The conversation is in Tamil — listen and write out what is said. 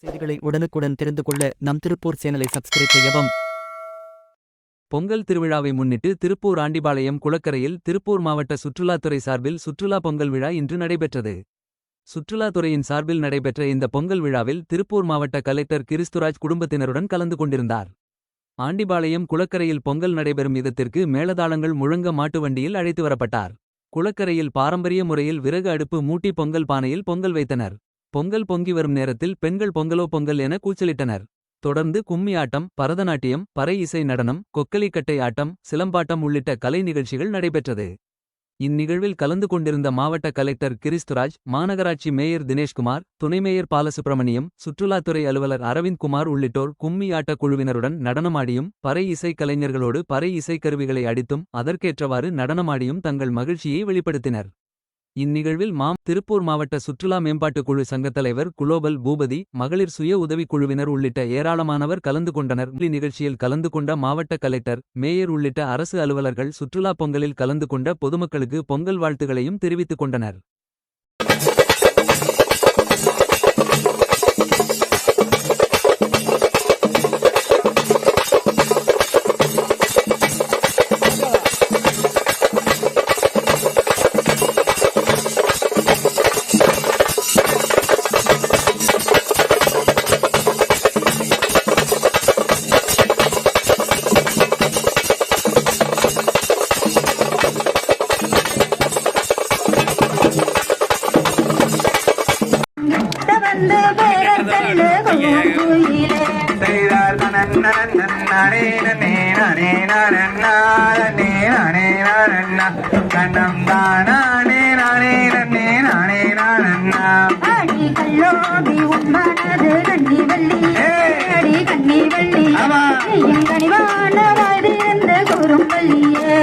செய்திகளை உடனுக்குடன் தெரிந்து கொள்ள நம் திருப்பூர் சேனலை சப்ஸ்கிரைப் செய்யவும். பொங்கல் திருவிழாவை முன்னிட்டு திருப்பூர் ஆண்டிபாளையம் குளக்கரையில் திருப்பூர் மாவட்ட சுற்றுலாத்துறை சார்பில் சுற்றுலா பொங்கல் விழா இன்று நடைபெற்றது. சுற்றுலாத்துறையின் சார்பில் நடைபெற்ற இந்த பொங்கல் விழாவில் திருப்பூர் மாவட்ட கலெக்டர் கிறிஸ்துராஜ் குடும்பத்தினருடன் கலந்து கொண்டிருந்தார். ஆண்டிபாளையம் குளக்கரையில் பொங்கல் நடைபெறும் விதத்திற்கு மேலதாளங்கள் முழங்க மாட்டு வண்டியில் அழைத்து வரப்பட்டார். குளக்கரையில் பாரம்பரிய முறையில் விறகு அடுப்பு மூட்டி பொங்கல் பானையில் பொங்கல் வைத்தனர். பொங்கல் பொங்கி வரும் நேரத்தில் பெண்கள் பொங்கலோ பொங்கல் என கூச்சலிட்டனர். தொடர்ந்து கும்மி ஆட்டம் பரதநாட்டியம் பறை இசை நடனம் கொக்கலிக்கட்டை ஆட்டம் சிலம்பாட்டம் உள்ளிட்ட கலை நிகழ்ச்சிகள் நடைபெற்றது. இந்நிகழ்வில் கலந்து கொண்டிருந்த மாவட்ட கலெக்டர் கிறிஸ்துராஜ் மாநகராட்சி மேயர் தினேஷ்குமார் துணை மேயர் பாலசுப்ரமணியம் சுற்றுலாத்துறை அலுவலர் அரவிந்த் குமார் உள்ளிட்டோர் கும்மி ஆட்டக் குழுவினருடன் நடனமாடியும் பறை இசை கலைஞர்களோடு பறை இசைக் கருவிகளை அடித்தும் அதற்கேற்றவாறு நடனமாடியும் தங்கள் மகிழ்ச்சியை வெளிப்படுத்தினர். இந்நிகழ்வில் மாம் திருப்பூர் மாவட்ட சுற்றுலா மேம்பாட்டுக் குழு சங்கத் தலைவர் குளோபல் பூபதி மகளிர் சுய உதவிக் குழுவினர் உள்ளிட்ட ஏராளமானவர் கலந்து கொண்டனர். நிகழ்ச்சியில் கலந்து கொண்ட மாவட்ட கலெக்டர் மேயர் உள்ளிட்ட அரசு அலுவலர்கள் சுற்றுலா பொங்கலில் கலந்து கொண்ட பொதுமக்களுக்கு பொங்கல் வாழ்த்துகளையும் தெரிவித்துக் கொண்டனர். வந்து கண்ணம் தானே நானே நானே கண்ணி வள்ளி